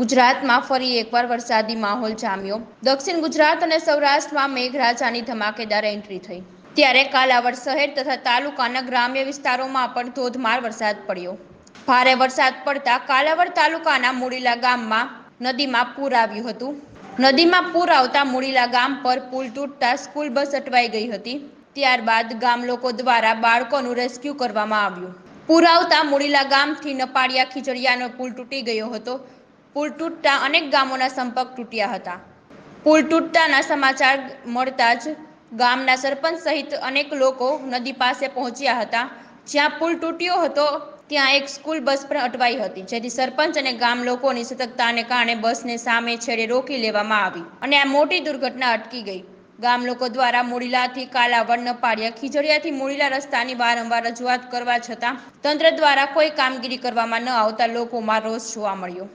ગુજરાતમાં ફરી એકવાર વરસાદી માહોલ જામ્યો. દક્ષિણ ગુજરાત અને સૌરાષ્ટ્રમાં મેઘરાજાની ધમાકેદાર એન્ટ્રી થઈ. ત્યારે કાલાવડ શહેર તથા તાલુકાના ગ્રામ્ય વિસ્તારોમાં પણ ધોધમાર વરસાદ પડ્યો. ભારે વરસાદ પડતા કાલાવડ તાલુકાના મુડીલા ગામમાં નદીમાં પૂર આવ્યું હતું. નદીમાં પૂર આવતા મુડીલા ગામ પર પુલ તૂટતા સ્કૂલ બસ અટવાઈ ગઈ હતી. ત્યારબાદ ગામ લોકો દ્વારા બાળકોનું રેસ્ક્યુ કરવામાં આવ્યું. પૂર આવતા મુડીલા ગામથી નપાડિયા ખીચડિયાનો પુલ તૂટી ગયો હતો. પુલ તૂટતા અનેક ગામોના સંપર્ક તૂટ્યા હતા. પુલ તૂટતાના સમાચાર મળતા જ ગામના સરપંચ સહિત અનેક લોકો નદી પાસે પહોંચ્યા હતા. જ્યાં પુલ તૂટ્યો હતો, ત્યાં એક સ્કૂલ બસ પણ અટવાઈ હતી, જેથી સરપંચ અને ગામ લોકોની સતર્કતાને કારણે બસને સામે છેડે રોકી લેવામાં આવી અને આ મોટી દુર્ઘટના અટકી ગઈ. ગામ લોકો દ્વારા મુડીલાથી કાલાવડ નપાડિયા ખીજડીયાથી મુડીલા રસ્તાની વારંવાર રજૂઆત કરવા છતાં તંત્ર દ્વારા કોઈ કામગીરી કરવામાં ન આવતા લોકોમાં રોષ જોવા મળ્યો.